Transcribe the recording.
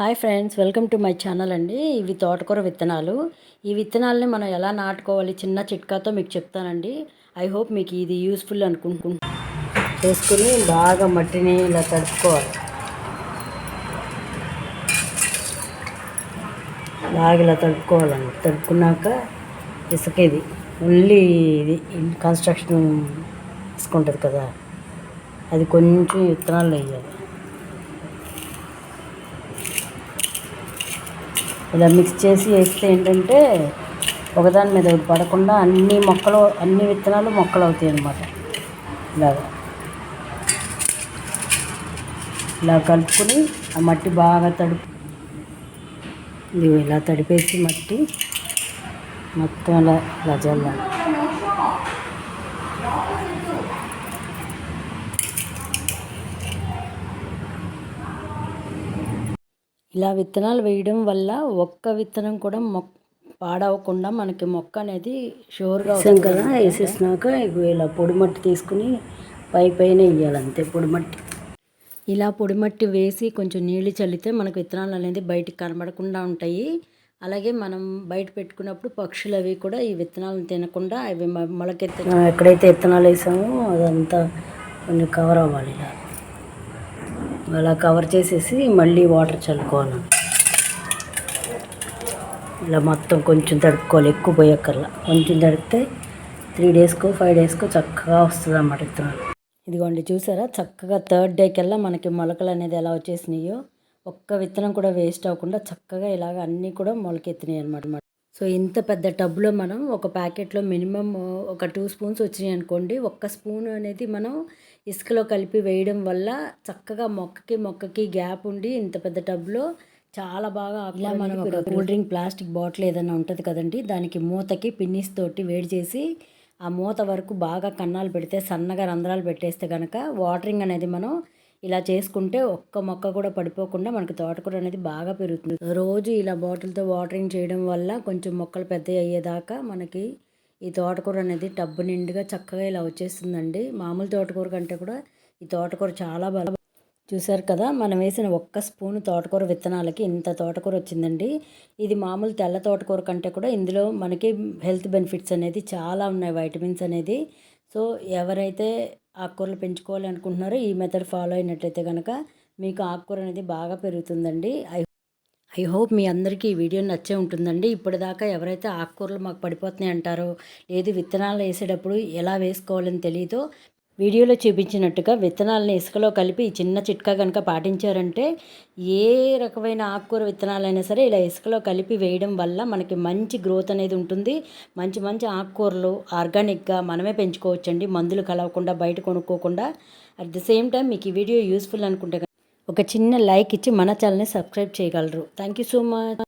Hi friends welcome to my channel అండి. ఇవి తోటకూర విత్తనాలు. ఈ విత్తనాలని మనం ఎలా నాటుకోవాలి చిన్న చిట్కాతో మీకు చెప్తానండి. ఐ హోప్ మీకు ఇది యూస్ఫుల్ అనుకుంటు చేసుకుని బాగా మట్టిని ఇలా తడుపుకోవాలి. బాగా ఇలా తడుపుకోవాలండి. తడుపుకున్నాక ఇసుక ఇది ఓన్లీ ఇది కన్స్ట్రక్షన్ తీసుకుంటుంది ఉంటుంది కదా. అది కొంచెం విత్తనాలు వేయాలి. ఇలా మిక్స్ చేసి వేస్తే ఏంటంటే ఒకదాని మీద ఒకటి పడకుండా అన్ని మొక్కలు అన్ని విత్తనాలు మొక్కలు అవుతాయి అన్నమాట. ఇలాగా. ఇలా కలుపుకొని ఆ మట్టి బాగా తడుపు ఇలా తడిపేసి మట్టి మొత్తం అలా ఇలా చల్లాలి. ఇలా విత్తనాలు వేయడం వల్ల ఒక్క విత్తనం కూడా మొక్క పాడవకుండా మనకి మొక్క అనేది షూర్గా వస్తుంది కదా వేసేసినాక ఇలా పొడి మట్టి తీసుకుని పై పైన వేయాలి అంతే పొడి మట్టి. ఇలా పొడి మట్టి వేసి కొంచెం నీళ్ళు చల్లితే మనకు విత్తనాలు అనేది బయటికి కనబడకుండా ఉంటాయి. అలాగే మనం బయట పెట్టుకున్నప్పుడు పక్షులు అవి కూడా ఈ విత్తనాలను తినకుండా అవి మొలకెత్త ఎక్కడైతే విత్తనాలు వేసామో అదంతా కొంచెం కవర్ అవ్వాలి ఇలా. అలా కవర్ చేసేసి మళ్ళీ వాటర్ చల్లుకోవాలి. ఇలా మొత్తం కొంచెం తడుపుకోవాలి. ఎక్కువ పోయక్కర్లా. కొంచెం తడిపితే త్రీ డేస్కో ఫైవ్ డేస్కో చక్కగా వస్తుంది అన్నమాట విత్తనాలు. ఇదిగోండి చూసారా? చక్కగా థర్డ్ డే కల్లా మనకి మొలకలు అనేది ఎలా వచ్చేసినాయో. ఒక్క విత్తనం కూడా వేస్ట్ అవ్వకుండా చక్కగా ఇలాగ అన్నీ కూడా మొలకెత్తినాయి అనమాట సో ఇంత పెద్ద టబ్లో మనం ఒక ప్యాకెట్లో మినిమం ఒక టూ స్పూన్స్ వచ్చినాయి అనుకోండి. ఒక్క స్పూన్ అనేది మనం ఇసుకలో కలిపి వేయడం వల్ల చక్కగా మొక్కకి మొక్కకి గ్యాప్ ఉండి ఇంత పెద్ద టబ్లో చాలా బాగా ఇలా మనం ఒక కూల్ డ్రింక్ ప్లాస్టిక్ బాటిల్ ఏదైనా ఉంటుంది కదండి దానికి మూతకి పిన్నిస్ తోటి వేడి చేసి ఆ మూత వరకు బాగా కన్నాలు పెడితే సన్నగా రంధ్రాలు పెట్టేస్తే కనుక వాటరింగ్ అనేది మనం ఇలా చేసుకుంటే ఒక్క మొక్క కూడా పడిపోకుండా మనకి తోటకూర అనేది బాగా పెరుగుతుంది. రోజు ఇలా బాటిల్తో వాటరింగ్ చేయడం వల్ల కొంచెం మొక్కలు పెద్ద అయ్యేదాకా మనకి ఈ తోటకూర అనేది టబ్బు నిండుగా చక్కగా ఇలా వచ్చేస్తుందండి. మామూలు తోటకూర కంటే కూడా ఈ తోటకూర చాలా బలం. చూసారు కదా మనం వేసిన ఒక్క స్పూన్ తోటకూర విత్తనాలకి ఇంత తోటకూర వచ్చిందండి. ఇది మామూలు తెల్ల తోటకూర కంటే కూడా ఇందులో మనకి హెల్త్ బెనిఫిట్స్ అనేది చాలా ఉన్నాయి వైటమిన్స్ అనేది. సో ఎవరైతే ఆకుకూరలు పెంచుకోవాలి అనుకుంటున్నారో ఈ మెథడ్ ఫాలో అయినట్లయితే కనుక మీకు ఆకుకూర అనేది బాగా పెరుగుతుందండి. ఐ ఐ హోప్ మీ అందరికీ ఈ వీడియో నచ్చే ఉంటుందండి. ఇప్పటిదాకా ఎవరైతే ఆకుకూరలు మాకు పడిపోతున్నాయి అంటారో లేదు విత్తనాలు వేసేటప్పుడు ఎలా వేసుకోవాలని తెలియదో వీడియోలో చూపించినట్టుగా విత్తనాలను ఇసుకలో కలిపి ఈ చిన్న చిట్కా కనుక పాటించారంటే ఏ రకమైన ఆకుకూర విత్తనాలైనా సరే ఇలా ఇసుకలో కలిపి వేయడం వల్ల మనకి మంచి గ్రోత్ అనేది ఉంటుంది. మంచి మంచి ఆకుకూరలు ఆర్గానిక్గా మనమే పెంచుకోవచ్చండి. మందులు కలవకుండా బయట కొనుక్కోకుండా. అట్ ద సేమ్ టైం మీకు ఈ వీడియో యూస్ఫుల్ అనుకుంటే ఒక చిన్న లైక్ ఇచ్చి మన ఛానల్ని సబ్స్క్రైబ్ చేయగలరు. Thank you so much